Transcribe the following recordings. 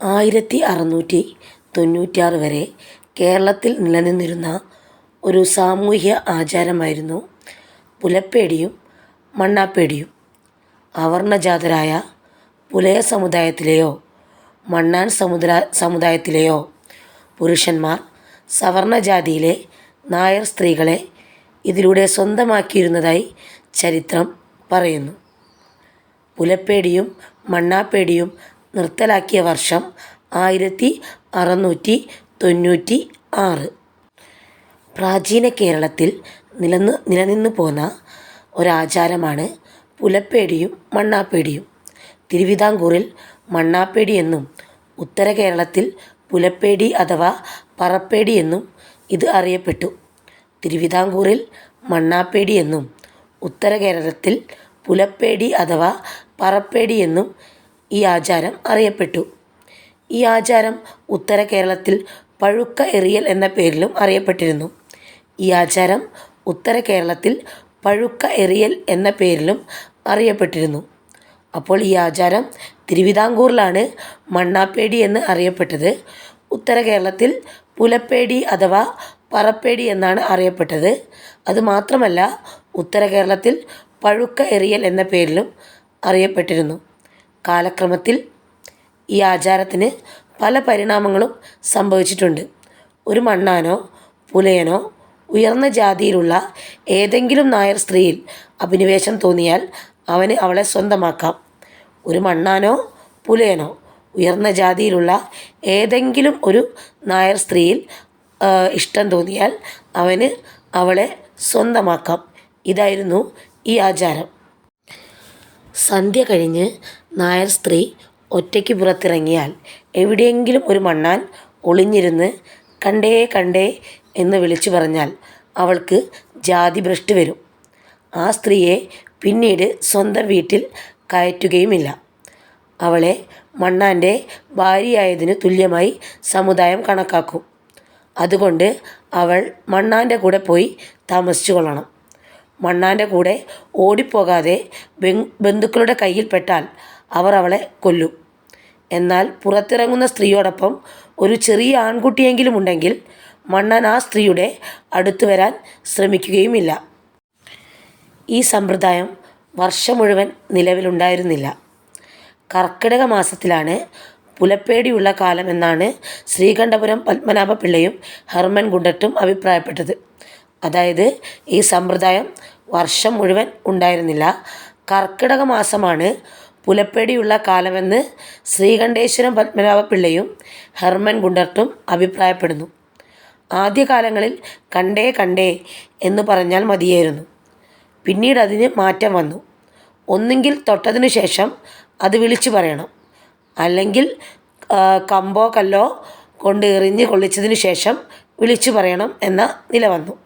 ആയിരത്തി അറുന്നൂറ്റി തൊണ്ണൂറ്റാറ് വരെ കേരളത്തിൽ നിലനിന്നിരുന്ന ഒരു സാമൂഹ്യ ആചാരമായിരുന്നു പുലപ്പേടിയും മണ്ണാപ്പേടിയും. അവർണജാതരായ പുലയ സമുദായത്തിലെയോ മണ്ണാൻ സമുദ്ര സമുദായത്തിലെയോ പുരുഷന്മാർ സവർണജാതിയിലെ നായർ സ്ത്രീകളെ ഇതിലൂടെ സ്വന്തമാക്കിയിരുന്നതായി ചരിത്രം പറയുന്നു. പുലപ്പേടിയും മണ്ണാപ്പേടിയും നിർത്തലാക്കിയ വർഷം ആയിരത്തി അറുന്നൂറ്റി തൊണ്ണൂറ്റി ആറ്. പ്രാചീന കേരളത്തിൽ നിലന്ന് നിലനിന്നു പോന്ന ഒരാചാരമാണ് പുലപ്പേടിയും മണ്ണാപ്പേടിയും. തിരുവിതാംകൂറിൽ മണ്ണാപ്പേടി എന്നും ഉത്തര കേരളത്തിൽ പുലപ്പേടി അഥവാ പറപ്പേടി എന്നും ഇത് അറിയപ്പെട്ടു. തിരുവിതാംകൂറിൽ മണ്ണാപ്പേടി എന്നും ഉത്തര കേരളത്തിൽ പുലപ്പേടി അഥവാ പറപ്പേടി എന്നും ഈ ആചാരം അറിയപ്പെട്ടു. ഈ ആചാരം ഉത്തര കേരളത്തിൽ പഴുക്ക എറിയൽ എന്ന പേരിലും അറിയപ്പെട്ടിരുന്നു. ഈ ആചാരം ഉത്തര കേരളത്തിൽ പഴുക്ക എറിയൽ എന്ന പേരിലും അറിയപ്പെട്ടിരുന്നു. അപ്പോൾ ഈ ആചാരം തിരുവിതാംകൂറിലാണ് മണ്ണാപ്പേടി എന്ന് അറിയപ്പെട്ടത്. ഉത്തര കേരളത്തിൽ പുലപ്പേടി അഥവാ പറപ്പേടി എന്നാണ് അറിയപ്പെട്ടത്. അതുമാത്രമല്ല ഉത്തര കേരളത്തിൽ പഴുക്ക എറിയൽ എന്ന പേരിലും അറിയപ്പെട്ടിരുന്നു. കാലക്രമത്തിൽ ഈ ആചാരത്തിന് പല പരിണാമങ്ങളും സംഭവിച്ചിട്ടുണ്ട്. ഒരു മണ്ണാനോ പുലയനോ ഉയർന്ന ജാതിയിലുള്ള ഏതെങ്കിലും നായർ സ്ത്രീയിൽ അഭിനിവേശം തോന്നിയാൽ അവന് അവളെ സ്വന്തമാക്കാം. ഒരു മണ്ണാനോ പുലയനോ ഉയർന്ന ജാതിയിലുള്ള ഏതെങ്കിലും ഒരു നായർ സ്ത്രീയിൽ ഇഷ്ടം തോന്നിയാൽ അവന് അവളെ സ്വന്തമാക്കാം. ഇതായിരുന്നു ഈ ആചാരം. സന്ധ്യ കഴിഞ്ഞ് നായർ സ്ത്രീ ഒറ്റയ്ക്ക് പുറത്തിറങ്ങിയാൽ എവിടെയെങ്കിലും ഒരു മണ്ണാൻ ഒളിഞ്ഞിരുന്ന് കണ്ടേ കണ്ടേ എന്ന് വിളിച്ചു പറഞ്ഞാൽ അവൾക്ക് ജാതി ഭ്രഷ്ട് വരും. ആ സ്ത്രീയെ പിന്നീട് സ്വന്തം വീട്ടിൽ കയറ്റുകയുമില്ല. അവളെ മണ്ണാന്റെ ഭാര്യയായതിനു തുല്യമായി സമുദായം കണക്കാക്കും. അതുകൊണ്ട് അവൾ മണ്ണാന്റെ കൂടെ പോയി താമസിച്ചു കൊള്ളണം. മണ്ണാന്റെ കൂടെ ഓടിപ്പോകാതെ ബന്ധുക്കളുടെ കയ്യിൽപ്പെട്ടാൽ അവർ അവളെ കൊല്ലും. എന്നാൽ പുറത്തിറങ്ങുന്ന സ്ത്രീയോടൊപ്പം ഒരു ചെറിയ ആൺകുട്ടിയെങ്കിലും ഉണ്ടെങ്കിൽ മണ്ണൻ ആ സ്ത്രീയുടെ അടുത്തു വരാൻ ശ്രമിക്കുകയുമില്ല. ഈ സമ്പ്രദായം വർഷം മുഴുവൻ നിലവിലുണ്ടായിരുന്നില്ല. കർക്കിടക മാസത്തിലാണ് പുലപ്പേടിയുള്ള കാലമെന്നാണ് ശ്രീകണ്ഠപുരം പത്മനാഭ പിള്ളയും ഹെർമൻ ഗുണ്ടട്ടും അഭിപ്രായപ്പെട്ടത്. അതായത് ഈ സമ്പ്രദായം വർഷം മുഴുവൻ ഉണ്ടായിരുന്നില്ല. കർക്കിടക മാസമാണ് പുലപ്പേടിയുള്ള കാലമെന്ന് ശ്രീകണ്ഠേശ്വരം പത്മനാഭപിള്ളയും ഹെർമൻ ഗുണ്ടർട്ടും അഭിപ്രായപ്പെടുന്നു. ആദ്യകാലങ്ങളിൽ കണ്ടേ കണ്ടേ എന്ന് പറഞ്ഞാൽ മതിയായിരുന്നു. പിന്നീട് അതിന് മാറ്റം വന്നു. ഒന്നുകിൽ തൊട്ടതിനു ശേഷം അത് വിളിച്ചു പറയണം. അല്ലെങ്കിൽ കമ്പോ കല്ലോ കൊണ്ട് എറിഞ്ഞ് കൊള്ളിച്ചതിനു ശേഷം വിളിച്ചു പറയണം എന്ന നില വന്നു.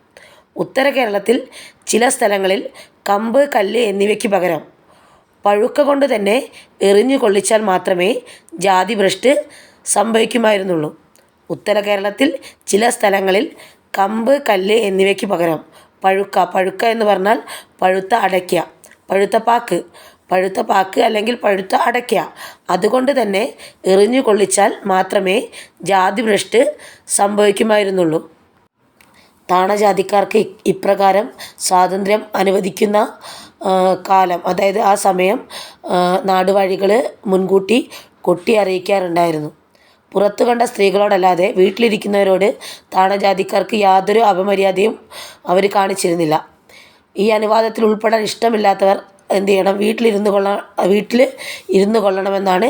ഉത്തര കേരളത്തിൽ ചില സ്ഥലങ്ങളിൽ കമ്പ് കല്ല് എന്നിവയ്ക്ക് പകരം പഴുക്ക കൊണ്ട് തന്നെ എറിഞ്ഞു കൊള്ളിച്ചാൽ മാത്രമേ ജാതി ഭ്രഷ്ട് സംഭവിക്കുമായിരുന്നുള്ളൂ. ഉത്തര കേരളത്തിൽ ചില സ്ഥലങ്ങളിൽ കമ്പ് കല്ല് എന്നിവയ്ക്ക് പകരം പഴുക്ക പഴുക്ക എന്ന് പറഞ്ഞാൽ പഴുത്ത അടയ്ക്ക പഴുത്ത പാക്ക് പഴുത്ത പാക്ക് അല്ലെങ്കിൽ പഴുത്ത അടയ്ക്ക. അതുകൊണ്ട് തന്നെ എറിഞ്ഞു കൊള്ളിച്ചാൽ മാത്രമേ ജാതി ഭ്രഷ്ട് സംഭവിക്കുമായിരുന്നുള്ളൂ താണജാതിക്കാർക്ക് ഇപ്രകാരം സ്വാതന്ത്ര്യം അനുവദിക്കുന്ന കാലം അതായത് ആ സമയം നാടുവാഴികൾ മുൻകൂട്ടി കൊട്ടി അറിയിക്കാറുണ്ടായിരുന്നു. പുറത്തു കണ്ട സ്ത്രീകളോടല്ലാതെ വീട്ടിലിരിക്കുന്നവരോട് താണജാതിക്കാർക്ക് യാതൊരു അപമര്യാദയും അവർ കാണിച്ചിരുന്നില്ല. ഈ അനുവാദത്തിൽ ഉൾപ്പെടാൻ ഇഷ്ടമില്ലാത്തവർ എന്ത് ചെയ്യണം? വീട്ടിലിരുന്ന് കൊള്ള വീട്ടിൽ ഇരുന്ന് കൊള്ളണമെന്നാണ്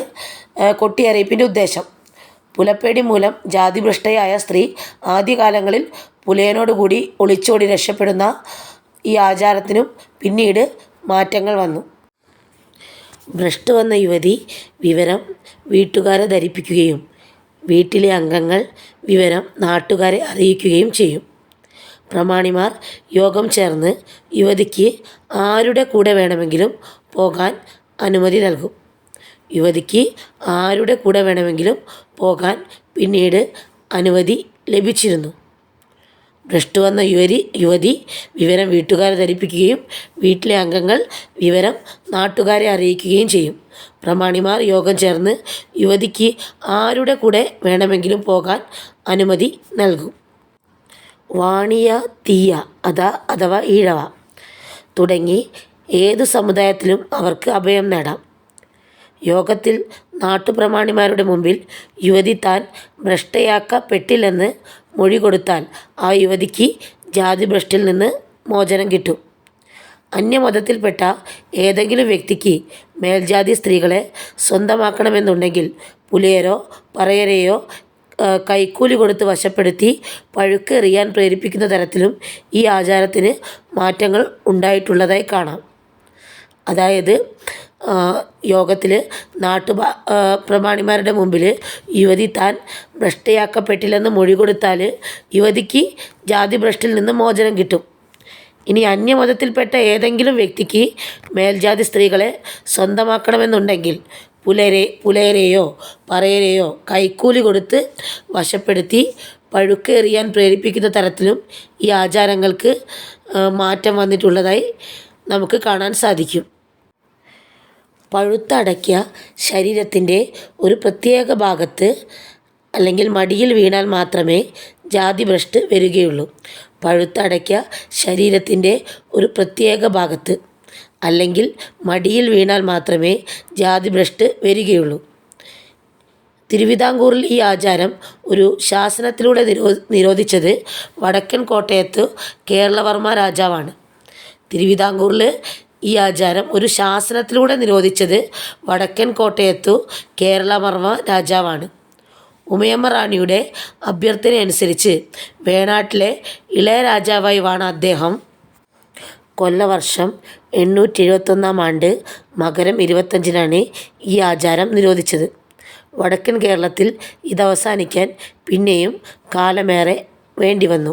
കൊട്ടിയറിയിപ്പിന്റെ ഉദ്ദേശം. പുലപ്പേടി മൂലം ജാതിഭ്രഷ്ടയായ സ്ത്രീ ആദ്യകാലങ്ങളിൽ പുലയനോടുകൂടി ഒളിച്ചോടി രക്ഷപ്പെടുന്ന ഈ ആചാരത്തിനും പിന്നീട് മാറ്റങ്ങൾ വന്നു. ഭ്രഷ്ട് വന്ന യുവതി വിവരം വീട്ടുകാരെ ധരിപ്പിക്കുകയും വീട്ടിലെ അംഗങ്ങൾ വിവരം നാട്ടുകാരെ അറിയിക്കുകയും ചെയ്യും. പ്രമാണിമാർ യോഗം ചേർന്ന് യുവതിക്ക് ആരുടെ കൂടെ വേണമെങ്കിലും പോകാൻ അനുമതി നൽകും. യുവതിക്ക് ആരുടെ കൂടെ വേണമെങ്കിലും പോകാൻ പിന്നീട് അനുമതി ലഭിച്ചിരുന്നു. ഭ്രഷ്ട് വന്ന യുവതി യുവതി വിവരം വീട്ടുകാരെ ധരിപ്പിക്കുകയും വീട്ടിലെ അംഗങ്ങൾ വിവരം നാട്ടുകാരെ അറിയിക്കുകയും ചെയ്യും. പ്രമാണിമാർ യോഗം ചേർന്ന് യുവതിക്ക് ആരുടെ കൂടെ വേണമെങ്കിലും പോകാൻ അനുമതി നൽകും. വാണിയ തീയ അത അഥവാ ഈഴവ തുടങ്ങി ഏത് സമുദായത്തിലും അവർക്ക് അഭയം നേടാം. യോഗത്തിൽ നാട്ടുപ്രമാണിമാരുടെ മുമ്പിൽ യുവതി താൻ ഭ്രഷ്ടയാക്കപ്പെട്ടില്ലെന്ന് മൊഴി കൊടുത്താൽ ആ യുവതിക്ക് ജാതിഭ്രഷ്ടിൽ നിന്ന് മോചനം കിട്ടും. അന്യമതത്തിൽപ്പെട്ട ഏതെങ്കിലും വ്യക്തിക്ക് മേൽജാതി സ്ത്രീകളെ സ്വന്തമാക്കണമെന്നുണ്ടെങ്കിൽ പുലയരോ പറയരെയോ കൈക്കൂലി കൊടുത്ത് വശപ്പെടുത്തി പഴുക്ക് എറിയാൻ പ്രേരിപ്പിക്കുന്ന തരത്തിലും ഈ ആചാരത്തിന് മാറ്റങ്ങൾ ഉണ്ടായിട്ടുള്ളതായി കാണാം. അതായത് യോഗത്തിൽ നാട്ടു പ്രമാണിമാരുടെ മുമ്പിൽ യുവതി താൻ ഭ്രഷ്ടയാക്കപ്പെട്ടില്ലെന്ന് മൊഴി കൊടുത്താൽ യുവതിക്ക് ജാതി ഭ്രഷ്ടിൽ നിന്ന് മോചനം കിട്ടും. ഇനി അന്യമതത്തിൽപ്പെട്ട ഏതെങ്കിലും വ്യക്തിക്ക് മേൽജാതി സ്ത്രീകളെ സ്വന്തമാക്കണമെന്നുണ്ടെങ്കിൽ പുലരെ പുലയരെയോ പറയരെയോ കൈക്കൂലി കൊടുത്ത് വശപ്പെടുത്തി പഴുക്കേറിയാൻ പ്രേരിപ്പിക്കുന്ന തരത്തിലും ഈ ആചാരങ്ങൾക്ക് മാറ്റം വന്നിട്ടുള്ളതായി നമുക്ക് കാണാൻ സാധിക്കും. പഴുത്തടയ്ക്ക ശരീരത്തിന്റെ ഒരു പ്രത്യേക ഭാഗത്ത് അല്ലെങ്കിൽ മടിയിൽ വീണാൽ മാത്രമേ ജാതി ഭ്രഷ്ട് വരികയുള്ളൂ. പഴുത്തടയ്ക്ക ശരീരത്തിന്റെ ഒരു പ്രത്യേക ഭാഗത്ത് അല്ലെങ്കിൽ മടിയിൽ വീണാൽ മാത്രമേ ജാതി ഭ്രഷ്ട് വരികയുള്ളൂ. തിരുവിതാംകൂറിൽ ഈ ആചാരം ഒരു ശാസനത്തിലൂടെ നിരോ നിരോധിച്ചത് വടക്കൻ കോട്ടയത്ത് കേരളവർമ്മ രാജാവാണ്. തിരുവിതാംകൂറിൽ ഈ ആചാരം ഒരു ശാസനത്തിലൂടെ നിരോധിച്ചത് വടക്കൻ കോട്ടയത്തു കേരളവർമ്മ രാജാവാണ്. ഉമയമ്മ റാണിയുടെ അഭ്യർത്ഥനയനുസരിച്ച് വേണാട്ടിലെ ഇളയ രാജാവായി വാണ അദ്ദേഹം കൊല്ലവർഷം എണ്ണൂറ്റി എഴുപത്തൊന്നാം ആണ്ട് മകരം ഇരുപത്തഞ്ചിനാണ് ഈ ആചാരം നിരോധിച്ചത്. വടക്കൻ കേരളത്തിൽ ഇത് അവസാനിക്കാൻ പിന്നെയും കാലമേറെ വേണ്ടി വന്നു